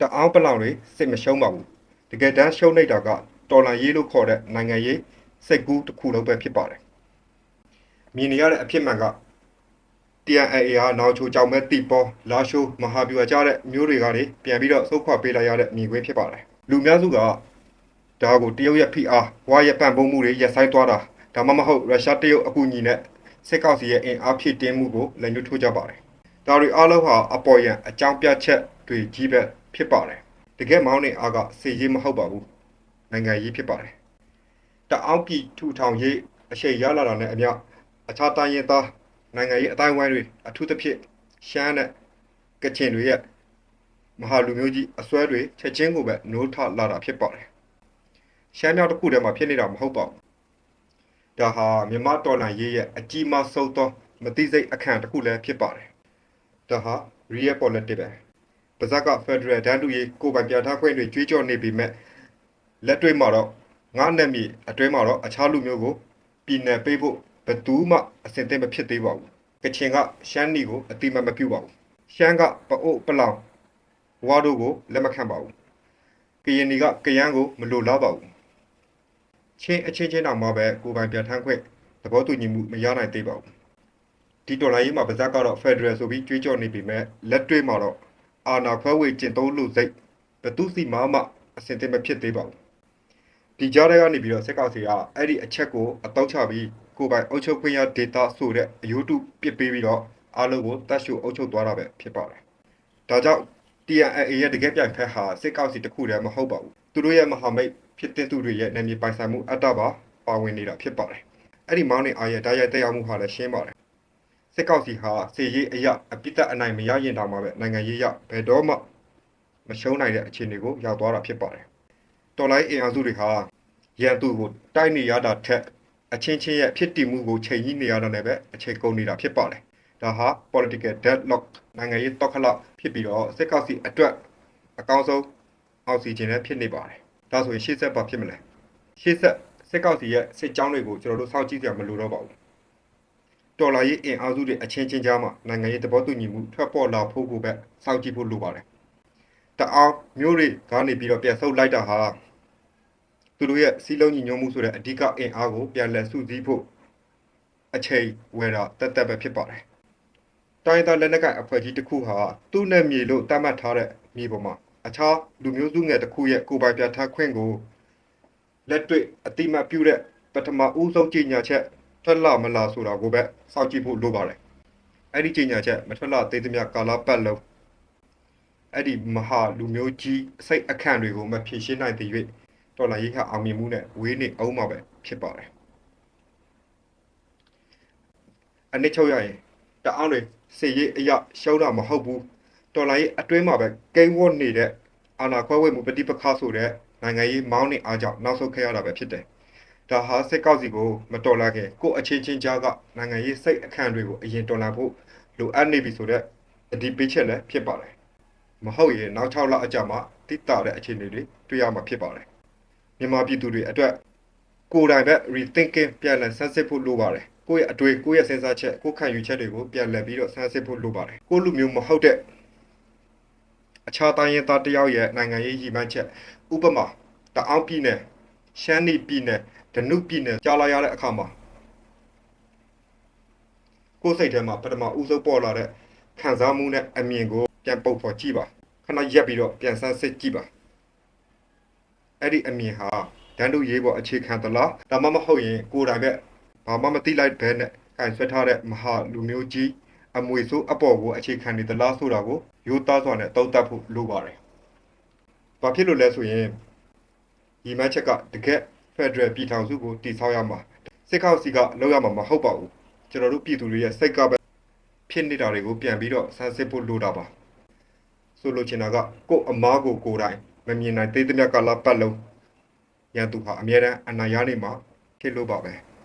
တအောင်ပလောင်တွေစစ်မရှုံးပါဘူးတကယ်တမ်းရှုံးနေတာကတော်လန်ရေးလို့ခေါ်တဲ့နိုင်ငံရေးစိတ်ကူးတစ်ခုလုံးပဲဖြစ်ပါတယ်မြင်နေရတဲ့အဖြစ်မှန်က TNAA ဟာနောက်ချိုကြောင့်မဲ့တီပေါ်လာရှိုးမဟာဗျူဟာကြတဲ့မျိုးတွေကနေပြန်ပြီးတော့စုခွာပေးလိုက်ရတဲ့မြင်ကွင်းဖြစ်ပါတယ်လူများစုကဒါကိုတရုတ်ရဲ့ဖိအားဝါရဲ့ပံ့ပိုးမှုတွေရပ်ဆိုင်းသွားတာဒါမှမဟုတ်ရုရှားတရုတ်အကူအညီနဲ့စစ်ကောက်စီရဲ့အင်အားဖြည့်တင်းမှုကိုလက်ညှိုးထိုးကြပါတယ်ဒါတွေအားလုံးဟာအပေါ်ယံအကြောင်းပြချက် တွေကြီးပဲဖြစ်ပါတယ်တကယ်မောင်းနေအားကစေရေးမဟုတ်ပါဘူးနိုင်ငံရေးဖြစ်ပါတယ်တအောင်ပြည်ထူထောင်ရေးအရှိန်ရလာတာနဲ့အမျှအခြားတိုင်းရင်းသားနိုင်ငံရေးအတိုင်းအဝိုင်းတွေအထူးသဖြင့်ရှမ်းနဲ့ကချင်တွေရဲ့မဟာလူမျိုးကြီးအစွဲတွေချက်ချင်းကိုပဲနိုးထလာတာဖြစ်ပါတယ်ရှမ်းမြောက်တစ်ခုတည်းမှာဖြစ်နေတာမဟုတ်ပါဘူးဒါဟာမြန်မာတော်လှန်ရေးရဲ့အကြီးမားဆုံးသောမတိစိတ်အခန့်တစ်ခုလည်းဖြစ်ပါတယ်ဒါဟာ real politics ပဲ ပါဇက်က Federal တန်းတူရေးကိုယ်ပိုင်ပြဋ္ဌာန်းခွင့်တွေကြွေးကြော်နေပြီမဲ့လက်တွေ့မှာတော့ငါးနယ်မြေအတွင်းမှာတော့အခြားလူမျိုးကိုပြည်နယ်ပေးဖို့ဘယ်သူမှအစင်သင့်မဖြစ်သေးပါဘူးကချင်ကရှမ်းနီကိုအတိမတ်မပြုပါဘူးရှမ်းကပအို့ပလောင်ဝါတို့ကိုလက်မခံပါဘူးကရင်နီကကယန်းကိုမလိုလားပါဘူးချင်းအချင်းချင်းတောင်မှပဲကိုယ်ပိုင်ပြဋ္ဌာန်းခွင့်သဘောတူညီမှုမရနိုင်သေးပါဘူးဒီတော်လိုင်းရေးမှာပါဇက်ကတော့ Federal ဆိုပြီးကြွေးကြော်နေပြီမဲ့လက်တွေ့မှာတော့ အာနာခွဲဝေကျင့်သုံးလူစိတ်ဘသူစီမှမှအစင်တင်မဖြစ်သေးပါဘူးဒီကြားထဲကနေပြီးတော့စက်ကောက်စီကအဲ့ဒီအချက်ကိုအတောက်ချပြီးကိုယ်ပိုင်အုပ်ချုပ်ခွင့်ရဒေတာဆိုတဲ့အယူတုပစ်ပေးပြီးတော့အားလုံးကိုတတ်ရှုအုပ်ချုပ်သွားတာပဲဖြစ်ပါတယ်ဒါကြောင့် TNAA ရဲ့တကယ်ပြိုင်ဖက်ဟာစစ်ကောက်စီတစ်ခုတည်းမဟုတ်ပါဘူးသူတို့ရဲ့မဟာမိတ်ဖြစ်တဲ့သူတွေရဲ့နာမည်ပိုင်ဆိုင်မှုအတ္တပါပါဝင်နေတာဖြစ်ပါတယ်အဲ့ဒီမောင်းနေအားရဲ့ဓာတ်ရိုက်တက်ရောက်မှုဟာလည်းရှင်းပါတယ် စစ်ကောက်စီဟာစေရေးအရာအပိသက်အနိုင်မရရင်တောင်မှပဲနိုင်ငံရေးရဘယ်တော့မှမရှုံးနိုင်တဲ့အခြေအနေကိုရောက်သွားတာဖြစ်ပါတယ်။တော်လိုင်းအင်အားစုတွေဟာရန်သူကိုတိုက်နေရတာထက်အချင်းချင်းရဲ့ဖြစ်တည်မှုကိုချိန်ကြီးနေရတာနဲ့ပဲအခြေကုန်နေတာဖြစ်ပါတယ်။ဒါဟာ political deadlock နိုင်ငံရေးတောက်ခလဖြစ်ပြီးတော့စစ်ကောက်စီအတွက်အကောင်းဆုံးအောက်ဆီဂျင်နဲ့ဖြစ်နေပါတယ်။ဒါဆိုရင်ရှေ့ဆက်ဘာဖြစ်မလဲ။ရှေ့ဆက်စစ်ကောက်စီရဲ့စစ်ကြောင်းတွေကိုကျွန်တော်တို့စောင့်ကြည့်ကြမလို့တော့ပါဘူး။ တော်လာရေးအင်အားစုတွေအချင်းချင်းကြားမှာနိုင်ငံရေးသဘောတူညီမှုထွက်ပေါ်လာဖို့ကိုပဲစောင့်ကြည့်ဖို့လိုပါတယ်။တအောင်မျိုးတွေကနေပြီးတော့ပြန်ဆုပ်လိုက်တာဟာသူတို့ရဲ့စီးလုံးညီညွတ်မှုဆိုတဲ့အဓိကအင်အားကိုပြန်လည်စုစည်းဖို့အချိန်ဝယ်တာတက်တက်ပဲဖြစ်ပါတယ်။တိုင်းသားလက်နက်ကိုင်အဖွဲ့ကြီးတစ်ခုဟာသူ့နဲ့မြေလို့တတ်မှတ်ထားတဲ့မြေပေါ်မှာအခြားလူမျိုးစုငယ်တစ်ခုရဲ့ကိုယ်ပိုင်ပြဋ္ဌာန်းခွင့်ကိုလက်တွေ့အတိမတ်ပြုတဲ့ပထမဦးဆုံးကြေညာချက် ထွက်လာမလာဆိုတာကိုပဲစောင့်ကြည့်ဖို့လိုပါတယ်။အဲ့ဒီကြေညာချက်မထွက်လာသေးသမျှကာလပတ်လုံးအဲ့ဒီမဟာလူမျိုးကြီးစိတ်အခန့်တွေကိုမဖြေရှင်းနိုင်သေး၍တော်လာရေးခအောင်မြင်မှုနဲ့ဝေးနေအောင်မှာပဲဖြစ်ပါတယ်။အနစ်ချုပ်ရရင်တအောင်တွေစေရေးအရာရှုံးတာမဟုတ်ဘူး။တော်လာရေးအတွင်းမှာပဲကိန်းဝတ်နေတဲ့အာနာခွဲဝဲမှုပฏิပက္ခဆိုတဲ့နိုင်ငံရေးမောင်းနေအားကြောင့်နောက်ဆုတ်ခဲ့ရတာပဲဖြစ်တယ်။ ဒါဟာစစ်ကောက်စီကိုမတော်လာခင်ကိုယ့်အချင်းချင်းကြားကနိုင်ငံရေးစိတ်အခန့်တွေကိုအရင်တော်လာဖို့လိုအပ်နေပြီဆိုတော့အဒီပေးချက်လည်းဖြစ်ပါတယ်မဟုတ်ရင်နောက်6လအကြာမှတိတာတဲ့အခြေအနေတွေတွေ့ရမှာဖြစ်ပါတယ်မြန်မာပြည်သူတွေအတွက်ကိုယ်တိုင်ပဲ rethinking ပြန်လည်ဆန်းစစ်ဖို့လိုပါတယ်ကိုယ့်ရဲ့အတွေ့ကိုယ့်ရဲ့စဉ်းစားချက်ကိုယ်ခံယူချက်တွေကိုပြန်လည်ပြီးတော့ဆန်းစစ်ဖို့လိုပါတယ်ကိုယ့်လူမျိုးမဟုတ်တဲ့အခြားတိုင်းရင်းသားတစ်ယောက်ရဲ့နိုင်ငံရေးရည်မှန်းချက်ဥပမာတအောင်ပြည်နယ်ရှမ်းနီပြည်နယ် ဒနုပြည်နယ်ကြားလာရတဲ့အခါမှာကိုယ်စိတ်ထဲမှာပထမဦးဆုံးပေါ်လာတဲ့ခံစားမှုနဲ့အမြင်ကိုပြန်ပုတ်ဖော်ကြည့်ပါခဏရက်ပြီးတော့ပြန်ဆန်းစစ်ကြည့်ပါအဲ့ဒီအမြင်ဟာဒန်းတို့ရေးပေါ်အခြေခံသလားဒါမှမဟုတ်ရင်ကိုယ်တိုင်ပဲဘာမှမသိလိုက်ဘဲနဲ့ခံဆွဲထားတဲ့မဟာလူမျိုးကြီးအမွေဆိုးအပေါ်ကိုအခြေခံနေသလားဆိုတာကိုရိုးသားစွာနဲ့သုံးသပ်ဖို့လိုပါတယ်။ဘာဖြစ်လို့လဲဆိုရင်ဒီမတ်ချက်ကတကက် ဖက်ဒရယ်ပြည်ထောင်စုကိုတည်ဆောက်ရမှာစစ်ကောက်စီကလောက်ရမှာမဟုတ်ပါဘူးကျွန်တော်တို့ပြည်သူတွေရဲ့စိတ်ကပဲဖြစ်နေတာတွေကိုပြန်ပြီးတော့ဆန်းစစ်ဖို့လိုတာပါဆိုလိုချင်တာကကို့အမားကိုကိုယ်တိုင်မမြင်နိုင်သေးသမျှကာလပတ်လုံးရန်သူဟာအမြဲတမ်းအနာရနေမှာဖြစ်လို့ပါပဲ။